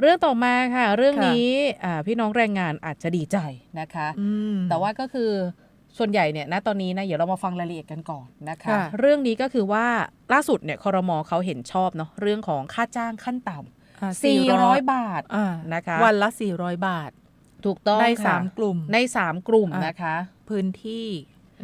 เรื่องต่อมาค่ะ เรื่องค่ะนี้อ่าพี่น้องแรงงานอาจจะดีใจนะคะอืมแต่ว่าก็คือส่วนใหญ่เนี่ยณตอนนี้นะเดี๋ยวเรามาฟังรายละเอียดกันก่อนนะคะค่ะเรื่องนี้ก็คือว่าล่าสุดเนี่ยคอรมอเขาเห็นชอบเนาะเรื่องของค่าจ้างขั้นต่อ่าำ400 บาทอ่านะคะ วันละ 400 บาท ถูกต้องในค่ะสามกลุ่มในสามกลุ่มอะนะคะ พื้นที่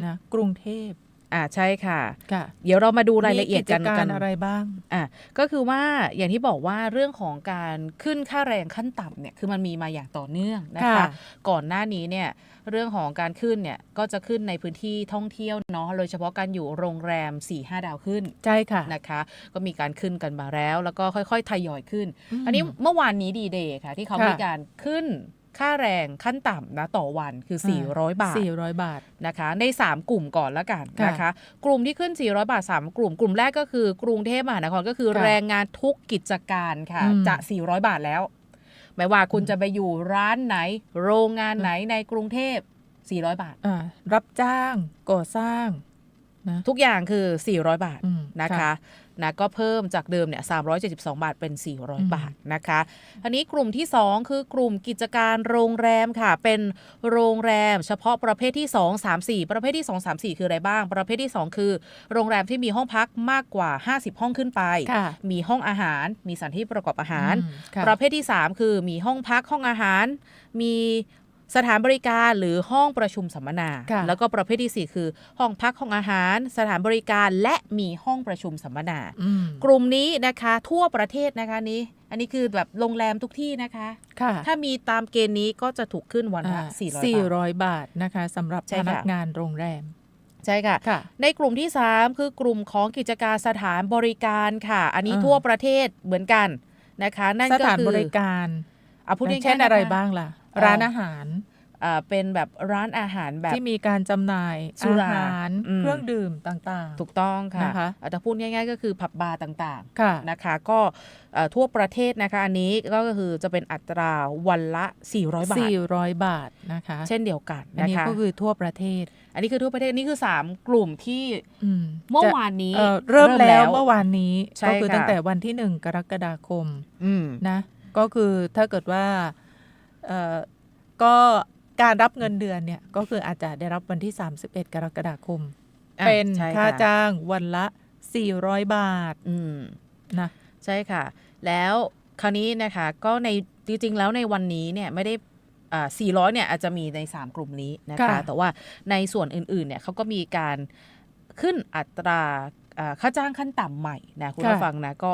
นะกรุงเทพ อ่าใช่ค่ะ ค่ะเดี๋ยวเรามาดูรายละเอียดกันมีจกักานรอะไรบ้าง อะก็คือว่าอย่างที่บอกว่าเรื่องของการขึ้นค่าแรงขั้นต่ำเนี่ยคือมันมีมาอย่างต่อเนื่องนะคะ ค่ะ ก่อนหน้านี้เนี่ยเรื่องของการขึ้นเนี่ยก็จะขึ้นในพื้นที่ท่องเที่ยวเนาะโดยเฉพาะการอยู่โรงแรม 4-5 ดาวขึ้นใช่ค่ะนะคะ ก็มีการขึ้นกันมาแล้ว แล้วก็ค่อยๆทยอยขึ้นอืมอันนี้เมื่อวานนี้ดีเดย์ค่ะ ที่เขาค่ะ มีการขึ้น ค่าแรงขั้นต่ำนะต่อวันคือ 400 บาท 400 บาทนะคะใน 3 กลุ่มก่อนละกันค่ะนะคะ กลุ่มที่ขึ้น 400 บาท 3 กลุ่ม กลุ่มแรกก็คือกรุงเทพมหานครก็คือค่ะแรงงานทุกกิจการค่ะอืมจะ 400 บาทแล้วไม่ว่าคุณจะไปอยู่ร้านไหน โรงงานไหนในกรุงเทพ400 บาทอ่ารับจ้างก่อสร้าง นะทุกอย่างคือ 400 บาทอืมนะคะนะก็เพิ่มจากเดิมเนี่ย372 บาทเป็นอืม400 บาทนะคะอันนี้กลุ่มที่ 2 คือกลุ่มกิจการโรงแรมค่ะ เป็นโรงแรมเฉพาะประเภทที่ 2 3 4 ประเภทที่ 2 3 4 คืออะไรบ้าง ประเภทที่ 2 คือ โรงแรมที่มีห้องพักมากกว่า 50 ห้องขึ้นไปค่ะมีห้องอาหาร มีสถานที่ประกอบอาหารอืมค่ะประเภทที่ 3 คือมีห้องพักห้องอาหาร มี สถานบริการหรือห้องประชุมสัมมนา ค่ะ แล้วก็ประเภทที่4คือห้องพักห้องอาหาร สถานบริการและมีห้องประชุมสัมมนา อืมกลุ่มนี้นะคะทั่วประเทศนะคะนี้ อันนี้คือแบบโรงแรมทุกที่นะคะ ค่ะถ้ามีตามเกณฑ์นี้ก็จะถูกขึ้นวันละอ่า400บาท 400 บาทนะคะสำหรับใช่พค่ะ นักงานโรงแรมใช่ค่ะ ค่ะ ในกลุ่มที่ 3 คือกลุ่มของกิจการสถานบริการค่ะ อันนี้อ่า ทั่วประเทศเหมือนกันนะคะ นั่นสก็ถานคือบริการอะพูดอย่างง่ายๆเช่นอะไรคบ้างล่ะเอ่อ ร้านอาหารอ่าเป็นแบบร้านอาหารแบบ ที่มีการจำหน่ายสุอาราหารอืม เครื่องดื่มต่างๆถูกต้องค่ะนะคะอาจจะพูดง่าย ๆ ก็คือผับบาร์ต่างค่ะๆนะคะก็เอ่อทั่วประเทศนะคะอันนี้ก็คือจะเป็นอัตราวันละ 400 บาท 400 บาทนะคะ เช่นเดียวกันอันนะนี้คะ ก็คือทั่วประเทศอันนี้คือทั่วประเทศนี่คือ 3 กลุ่มที่อืมเมื่อจะวานนี้ เอ่อเริ่มแล้วเมื่อวานนี้ใช่ก็คือค่ะ ตั้งแต่วันที่หนึ่งกรกฎาคมอืม นะ ก็คือถ้าเกิดว่าเอ่อ ก็การรับเงินเดือนเนี่ยก็คืออาจจะได้รับวันที่ 31 กรกฎาคมอะเป็นใช่ค่าค่ะจ้างวันละ 400 บาทอืมนะใช่ค่ะ แล้วคราวนี้นะคะก็ในจริงๆแล้วในวันนี้เนี่ยไม่ได้อ่า400เนี่ยอาจจะมีใน 3 กลุ่มนี้นะคะค่ะแต่ว่าในส่วนอื่นๆเนี่ยเขาก็มีการขึ้นอัตราอ่าค่าจ้างขั้นต่ำใหม่นะคุณผู้ฟังนะก็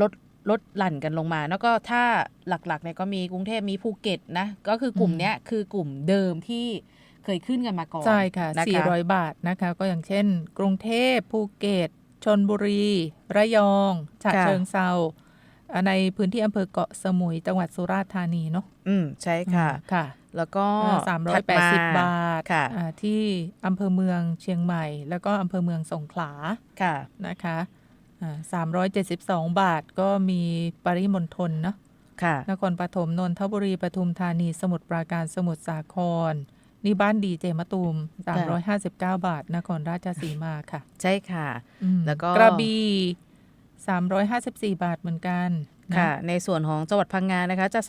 ลด ลดหลั่นกันลงมา แล้วก็ถ้าหลักๆเนี่ยก็มีกรุงเทพมีภูเก็ตนะ ก็คือกลุ่มเนี้ยคือกลุ่มเดิมที่เคยขึ้นกันมาก่อน ใช่ค่ะนะคะ400 บาทนะคะ ก็อย่างเช่น กรุงเทพภูเก็ตชนบุรี ระยองฉะค่ะเชิงเซาอ่าในพื้นที่อำเภอเกาะสมุยจังหวัดสุราษฎร์ธานีเนาะอืมใช่ค่ะค่ะ แล้วก็สามร้อถัยดแปดสิบมบาทค่ะอ่าที่อำเภอเมืองเชียงใหม่ แล้วก็อำเภอเมืองสงขลาค่ะนะคะ สามร้อยเจ็ดสิบสองบาทก็มีปริมณฑลเนาะค่ะนครปฐมนนทบุรีปทุมธานีสมุทรปราการสมุทรสาคร นี่บ้านดีเจมะตูม 359 บาท นครราชสีมาค่ะ ใช่ค่ะอืมแล้วก็กระบี่354 บาทเหมือนกันนะค่ะในส่วนของจังหวัดพังงานะคะจะ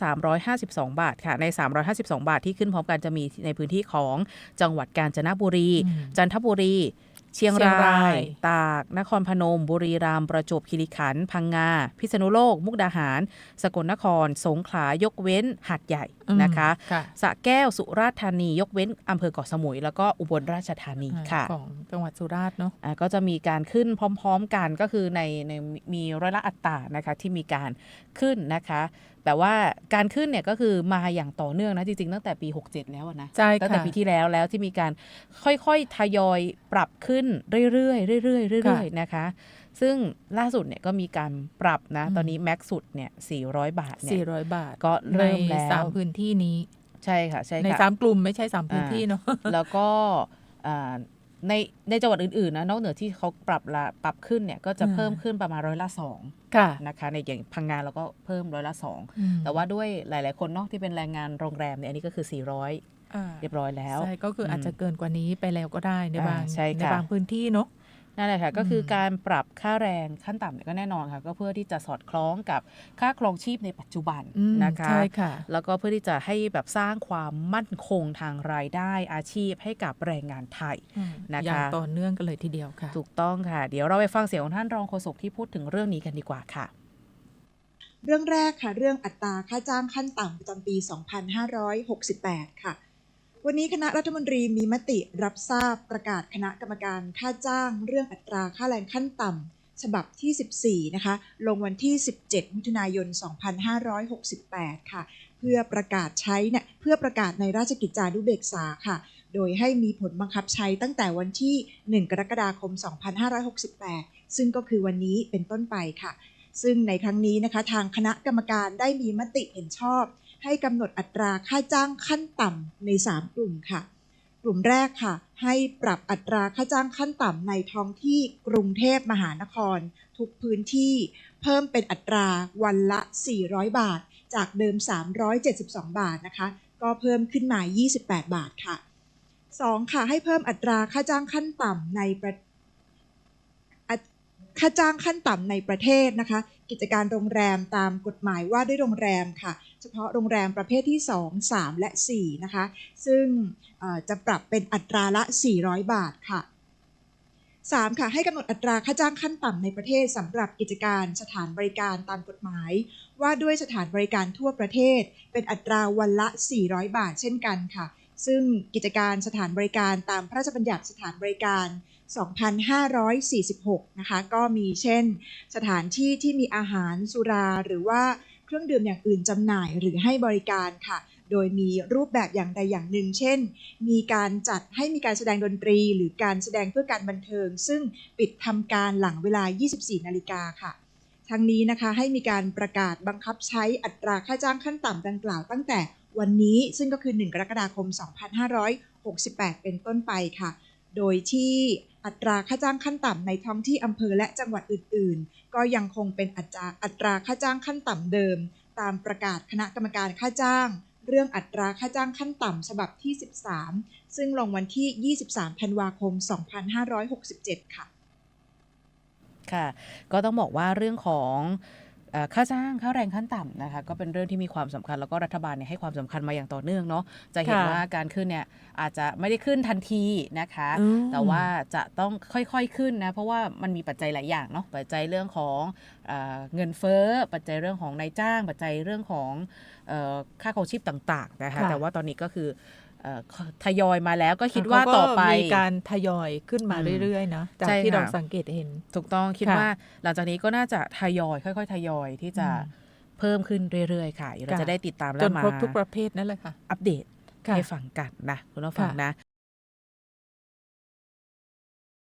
352 บาทค่ะใน 352 บาทที่ขึ้นพร้อมกันจะมีในพื้นที่ของจังหวัดกาญจนบุรีอืมจันทบุรี เชียงเชียงรารายยตาก นครพนม บุรีรัมย์ ประจวบคีรีขันธ์ พังงา พิษณุโลก มุกดาหาร สกลนคร สงขลา ยกเว้นหาดใหญ่นะคะค่ะสระแก้ว สุราษฎร์ธานี ยกเว้นอำเภอเกาะสมุย แล้วก็อุบลราชธานีค่ะ ของจังหวัดสุราษฎร์เนาะอ่าก็จะมีการขึ้นพร้อม ๆ กัน ก็คือในในมีร้อยละอัตรานะคะที่มีการขึ้นนะคะแต่ว่าการขึ้นเนี่ยก็คือมาอย่างต่อเนื่องนะจริงๆ ตั้งแต่ปี 67 แล้วอะนะใช่ตั้งแต่ค่ะปีที่แล้วแล้วที่มีการค่อยๆ ทยอยปรับขึ้นเรื่อยๆเรื่อยๆเรื่อยๆนะคะ ซึ่งล่าสุดเนี่ยก็มีการปรับนะ ตอนนี้แม็กซ์สุดเนี่ย400 บาทเนี่ย400 บาท ก็เริ่มในแล้วสามพื้นที่นี้ใช่ค่ะใช่ในค่ะสามกลุ่มไม่ใช่สามพื้นที่เนาะแล้วก็อ่า ในในจังหวัดอื่นๆนะนอกเหนือที่เขาปรับละปรับขึ้นเนี่ยก็จะอ่าเพิ่มขึ้นประมาณร้อยละสองค่ะนะคะในอย่างพังงานเราก็เพิ่มร้อยละสองอืมแต่ว่าด้วยหลาย ๆ คนเนาะที่เป็นแรงงานโรงแรมเนี่ยอันนี้ก็คือ 400อ่าเรียบร้อยแล้ว ใช่ ก็คืออาจจะเกินกว่านี้ไปแล้วก็ได้ในอ่าบางใช่ในค่ะบางพื้นที่เนาะ นั่นแหละค่ะก็คืออมการปรับค่าแรงขั้นต่ำเนี่ยก็แน่นอนค่ะก็เพื่อที่จะสอดคล้องกับค่าครองชีพในปัจจุบันอืมนะคะใช่ค่ะแล้วก็เพื่อที่จะให้แบบสร้างความมั่นคงทางรายได้อาชีพให้กับแรงงานไทยอืมนะคะอย่างต่อเนื่องกันเลยทีเดียวค่ะ ถูกต้องค่ะ เดี๋ยวเราไปฟังเสียงของท่านรองโฆษกที่พูดถึงเรื่องนี้กันดีกว่าค่ะเรื่องแรกค่ะ เรื่องอัตราค่าจ้างขั้นต่ำประจำปี 2568 ค่ะ วันนี้คณะรัฐมนตรีมีมติรับทราบประกาศคณะกรรมการค่าจ้างเรื่องอัตราค่าแรงขั้นต่ำฉบับที่ 14 นะคะ ลงวันที่ 17 มิถุนายน 2568 ค่ะ เพื่อประกาศใช้เนี่ยเพื่อประกาศในราชกิจจานุเบกษาค่ะ โดยให้มีผลบังคับใช้ตั้งแต่วันที่ 1 กรกฎาคม 2568 ซึ่งก็คือวันนี้เป็นต้นไปค่ะ ซึ่งในครั้งนี้นะคะทางคณะกรรมการได้มีมติเห็นชอบ ให้กำหนดอัตราค่าจ้างขั้นต่ำใน 3 กลุ่มค่ะ กลุ่มแรกค่ะ ให้ปรับอัตราค่าจ้างขั้นต่ำในท้องที่กรุงเทพมหานคร ทุกพื้นที่เพิ่มเป็นอัตราวันละ 400 บาท จากเดิม 372 บาทนะคะ ก็เพิ่มขึ้นมา 28 บาทค่ะ 2. ค่ะให้เพิ่มอัตราค่าจ้างขั้นต่ำในประค่าจ้างขั้นต่ำในประเทศนะคะ กิจการโรงแรมตามกฎหมายว่าด้วยโรงแรมค่ะ เฉพาะโรงแรมประเภทที่ 2 3 และ 4 นะคะ ซึ่งจะปรับเป็นอัตราละ 400 บาทค่ะ 3. ค่ะ ให้กำหนดอัตราค่าจ้างขั้นต่ำในประเทศสำหรับกิจการสถานบริการตามกฎหมาย ว่าด้วยสถานบริการทั่วประเทศ เป็นอัตราวันละ 400 บาทเช่นกันค่ะ ซึ่งกิจการสถานบริการตามพระราชบัญญัติสถานบริการ2546 นะคะ ก็มีเช่น สถานที่ที่มีอาหารสุราหรือว่า เครื่องดื่มอย่างอื่นจำหน่ายหรือให้บริการค่ะ โดยมีรูปแบบอย่างใดอย่างหนึ่ง เช่น มีการจัดให้มีการแสดงดนตรี หรือการแสดงเพื่อการบันเทิง ซึ่งปิดทำการหลังเวลา 24 นาฬิกาค่ะทั้งนี้นะคะให้มีการประกาศบังคับใช้อัตราค่าจ้างขั้นต่ำดังกล่าวตั้งแต่วันนี้ซึ่งก็คือ 1 กรกฎาคม 2568 เป็นต้นไปค่ะ โดยที่ อัตราค่าจ้างขั้นต่ำในท้องที่อำเภอและจังหวัดอื่น ๆ ก็ยังคงเป็นอัตราอัตราค่าจ้างขั้นต่ำเดิม ตามประกาศคณะกรรมการค่าจ้าง เรื่องอัตราค่าจ้างขั้นต่ำฉบับที่ 13 ซึ่งลงวันที่ 23 ธันวาคม 2567 ค่ะ ค่ะ ก็ต้องบอกว่าเรื่องของ ค่าจ้างค่าแรงขั้นต่ำนะคะก็เป็นเรื่องที่มีความสำคัญแล้วก็รัฐบาลเนี่ยให้ความสำคัญมาอย่างต่อเนื่องเนาะจะเห็นค่ะว่าการขึ้นเนี่ยอาจจะไม่ได้ขึ้นทันทีนะคะอืมแต่ว่าจะต้องค่อยๆขึ้นนะเพราะว่ามันมีปัจจัยหลายอย่างเนาะปัจจัยเรื่องของเออเงินเฟ้อปัจจัยเรื่องของนายจ้าง ปัจจัยเรื่องของเออค่าครองชีพต่างๆนะคะค่ะแต่ว่าตอนนี้ก็คือเอ่อ ทยอยมาแล้วก็คิดเขาว่าก็ต่อไปมีการทยอยขึ้นมาอืมเรื่อยๆนะจากใช่ที่เราค่ะสังเกตเห็น ถูกต้องคิดค่ะว่าหลังจากนี้ก็น่าจะทยอยค่อย ๆ ทยอยที่จะอืมเพิ่มขึ้นเรื่อยๆ ค่ะเดี๋ยวเราค่ะจะได้ติดตามจและนมาครบทุกประเภทนั่นแหละค่ะ อัปเดตค่ะให้ฟังกันนะคุณผู้ฟังค่ะนะ